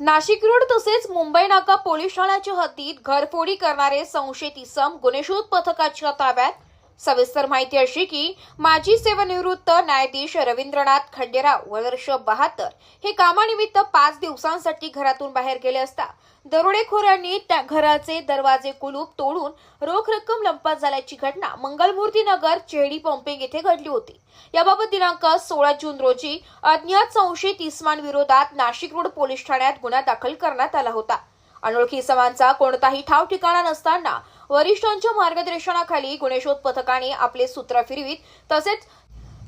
Nashik road तसेच मुंबई नाका police ठाण्याच्या हद्दीत घरफोडी करणारे संशयित इसम गुन्हेशोध पथकाच्या ताब्यात सविस्तर माहिती अशी की माजी सेवानिवृत्त न्यायाधीश रवींद्रनाथ खंडेराव वर्ष बहात्तर हे कामानिमित्त पाच दिवसांसाठी घरातून बाहेर गेले असता दरोडेखोरांनी त्या घराचे दरवाजे कुलूप तोडून रोख रक्कम लंपास झाल्याची घटना मंगलमूर्ती नगर चेहडी पंपिंग येथे घडली होती. याबाबत दिनांक सोळा जून रोजी अज्ञात संशयित इस्मान विरोधात नाशिक रोड पोलीस ठाण्यात गुन्हा दाखल करण्यात आला होता. अनोळखी इसमांचा कोणताही ठाव ठिकाणा नसताना वरिष्ठांच्या मार्गदर्शनाखाली गुणेशोध पथकाने आपले सूत्र फिरवीत. तसेच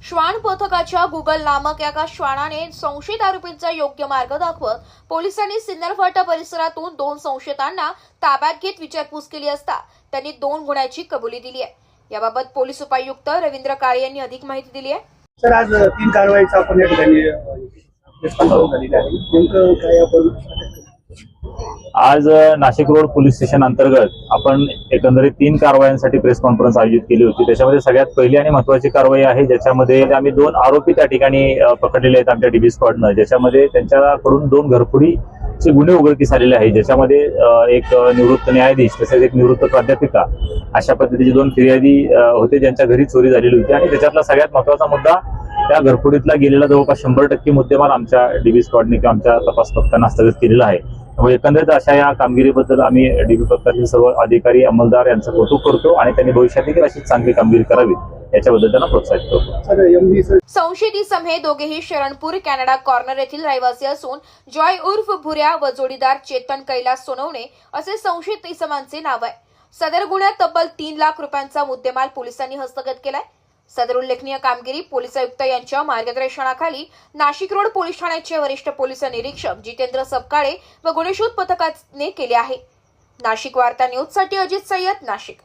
श्वान पथकाच्या गुगल नामक एका श्वानाने संशयित आरोपींचा योग्य मार्ग दाखवत पोलिसांनी सिन्नरफाटा परिसरातून दोन संशयितांना ताब्यात घेत विचारपूस केली असता त्यांनी दोन गुन्ह्याची कबुली दिली आहे. याबाबत पोलीस उपायुक्त रवींद्र काळे यांनी अधिक माहिती दिली आहे. सर आज तीन कारवाईचा आपण या ठिकाणी रिस्पॉन्स झालेला आहे नेमकं काय आपण आज नाशिक रोड पोलीस स्टेशन अंतर्गत आपण एकंदरीत तीन कारवायांसाठी प्रेस कॉन्फरन्स आयोजित केली होती. त्याच्यामध्ये सगळ्यात पहिली आणि महत्वाची कारवाई आहे ज्याच्यामध्ये आम्ही दोन आरोपी त्या ठिकाणी पकडलेले आहेत आमच्या डीबी स्क्वॉडनं ज्याच्यामध्ये त्यांच्याकडून दोन घरफोडीचे गुन्हे उघडकीस आलेले आहेत. ज्याच्यामध्ये एक निवृत्त न्यायाधीश तसेच एक निवृत्त प्राध्यापिका अशा पद्धतीचे दोन फिर्यादी होते ज्यांच्या घरी चोरी झालेली होती. आणि त्याच्यातला सगळ्यात महत्त्वाचा मुद्दा त्या घरफोडीतला गेलेला जवळपास शंभर टक्के मुद्देमाल आमच्या डीबी स्क्वॉडने किंवा आमच्या तपास पथकानं हस्तगत केलेला आहे. त्यामुळे एकंदरीत अशा या कामगिरीबद्दल आम्ही डीबी पथकातील सर्व अधिकारी अंमलदार यांचं कौतुक करतो आणि त्यांनी भविष्यात देखील अशीच चांगली कामगिरी करावी याच्याबद्दल त्यांना प्रोत्साहित करतो. Sir M B sir. संशयित इसम हे दोघेही शरणपूर कॅनडा कॉर्नर येथील रहिवासी असून जॉय उर्फ भुऱ्या व जोडीदार चेतन कैलास सोनवणे असे संशयित इसमांचे नाव आहे. सदर गुन्ह्यात तब्बल तीन लाख रुपयांचा मुद्देमाल पोलिसांनी हस्तगत केलाय. सदर उल्लेखनीय कामगिरी पोलीस आयुक्त यांच्या मार्गदर्शनाखाली नाशिक रोड पोलीस ठाण्याचे वरिष्ठ पोलीस निरीक्षक जितेंद्र सपकाळे व गुन्हेशोध पथकाने केले आहे. नाशिक वार्ता न्यूजसाठी अजित सय्यद नाशिक.